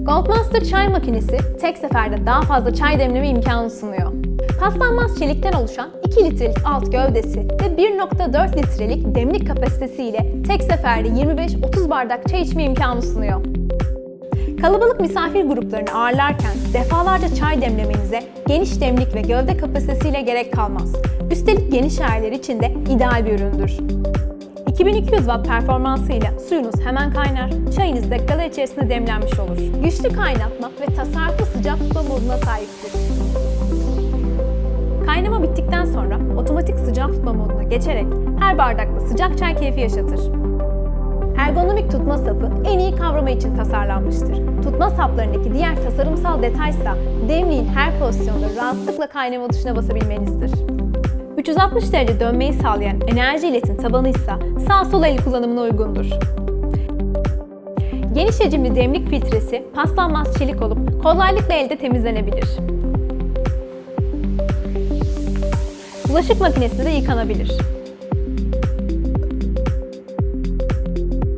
Goldmaster çay makinesi tek seferde daha fazla çay demleme imkanı sunuyor. Paslanmaz çelikten oluşan 2 litrelik alt gövdesi ve 1.4 litrelik demlik kapasitesiyle tek seferde 25-30 bardak çay içme imkanı sunuyor. Kalabalık misafir gruplarını ağırlarken defalarca çay demlemenize geniş demlik ve gövde kapasitesiyle gerek kalmaz. Üstelik geniş aileler için de ideal bir üründür. 2200 watt performansıyla suyunuz hemen kaynar, çayınız dakikalar içerisinde demlenmiş olur. Güçlü kaynatma ve tasarruflu sıcak tutma moduna sahiptir. Kaynama bittikten sonra otomatik sıcak tutma moduna geçerek her bardakta sıcak çay keyfi yaşatır. Ergonomik tutma sapı en iyi kavrama için tasarlanmıştır. Tutma saplarındaki diğer tasarımsal detaysa demliğin her pozisyonda rahatlıkla kaynama tuşuna basabilmenizdir. 360 derece dönmeyi sağlayan enerji iletim tabanı ise sağ sol el kullanımına uygundur. Geniş hacimli demlik filtresi paslanmaz çelik olup kolaylıkla elde temizlenebilir. Bulaşık makinesinde de yıkanabilir.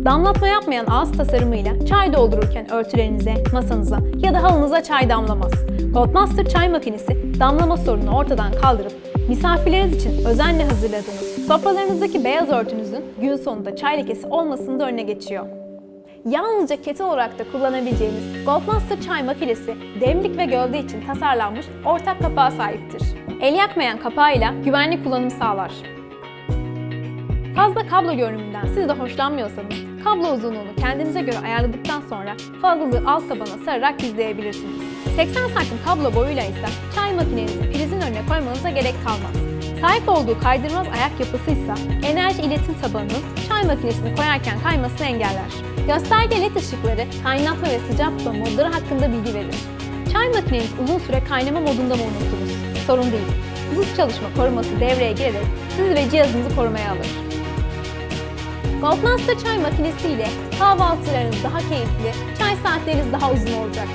Damlatma yapmayan ağız tasarımıyla çay doldururken örtülerinize, masanıza ya da halınıza çay damlamaz. Goldmaster çay makinesi damlama sorununu ortadan kaldırıp misafirleriniz için özenle hazırladığınız sofralarınızdaki beyaz örtünüzün gün sonunda çay lekesi olmasının da önüne geçiyor. Yalnızca kettle olarak da kullanabileceğiniz Goldmaster çay makinesi demlik ve gövde için tasarlanmış ortak kapağa sahiptir. El yakmayan kapağıyla güvenli kullanım sağlar. Fazla kablo görünümünden siz de hoşlanmıyorsanız kablo uzunluğunu kendinize göre ayarladıktan sonra fazlalığı alt tabana sararak gizleyebilirsiniz. 80 santim kablo boyuyla ise çay makinenizi prizin önüne koymanıza gerek kalmaz. Sahip olduğu kaydırmaz ayak yapısıysa enerji iletim tabanının çay makinesini koyarken kaymasını engeller. Gösterge led ışıkları kaynatma ve sıcak tutma modları hakkında bilgi verir. Çay makineniz uzun süre kaynama modunda mı unutunuz? Sorun değil. Hızlı çalışma koruması devreye girerek sizi ve cihazınızı korumaya alır. Goldmaster çay makinesi ile kahvaltılarınız daha keyifli, çay saatleriniz daha uzun olacak.